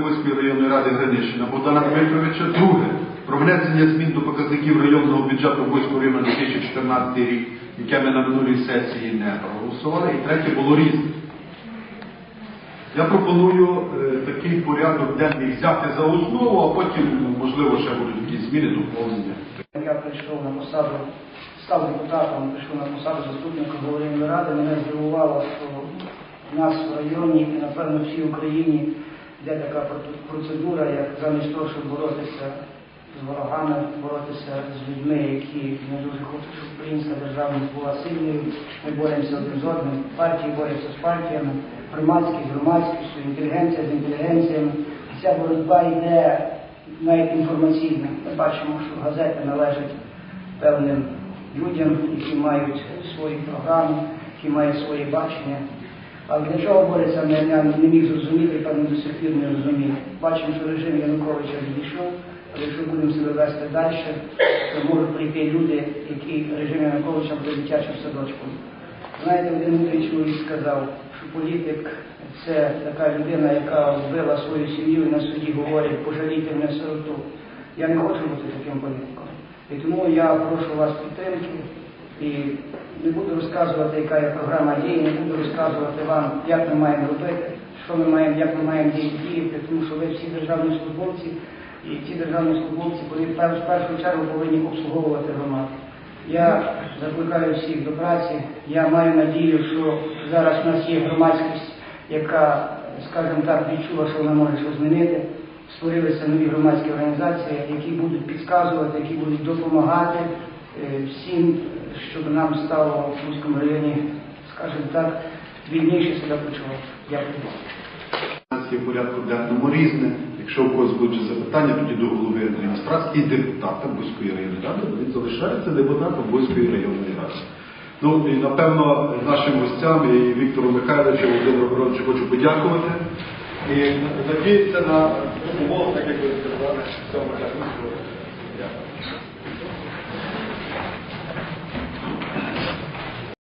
Войської районної ради Гринищина Богдана Дмитровича. Друге. Про внесення змін до показників районного бюджету Войського району 2014 рік, яке ми на минулій сесії не проголосували. І третє було різне. Я пропоную е, такий порядок денний взяти за основу, а потім, ну, можливо, ще будуть якісь зміни, доповнення. Я прийшов на посаду, став депутатом, прийшов на посаду заступника голови ради. Мене здивувало, що в нас в районі і, напевно, всій Україні йде така процедура, як замість того, щоб боротися з ворогами, боротися з людьми, які не дуже хочуть, щоб українська державність була сильною. Ми боремося один з одним, партії борються з партіями, громадськість з громадськістю, інтелігенція з інтелігенціями. І ця боротьба йде навіть інформаційна. Ми бачимо, що газети належать певним людям, які мають свої програми, які мають своє бачення. Але для чого бореться, ми не міг зрозуміти, певно, до сих пір не розумію. Бачимо, що режим Януковича відійшов, але якщо будемо себе вести далі, то можуть прийти люди, які режим Януковича буде дитячим садочком. Знаєте, один мудрий чоловік сказав, що політик це така людина, яка вбила свою сім'ю і на суді говорить, пожалійте мене сироту. Я не хочу бути таким політиком. І тому я прошу вас підтримки і не буду розказувати, яка є програма дій, не буду розказувати вам, як ми маємо робити, що ми маємо, як ми маємо діяти, тому що ви всі державні службовці, і ці державні службовці вони в першу чергу повинні обслуговувати громаду. Я закликаю всіх до праці. Я маю надію, що зараз у нас є громадськість, яка, скажімо так, відчула, що вона може щось змінити. Створилися нові громадські організації, які будуть підказувати, які будуть допомагати всім, щоб нам стало в Шумському районі, скажімо так, вільніше себе почувати. Дякую. Нас є в порядку денному різне. Якщо у когось будуть запитання, тоді до голови адміністрації і депутата Бузької районної ради, він залишається депутатом Бузької районної ради. Ну і напевно нашим гостям і Віктору Михайловичу, Володимиру Ворончу хочу подякувати. І надіятися на допомогу, так як ви сказали, в цьому. Дякую.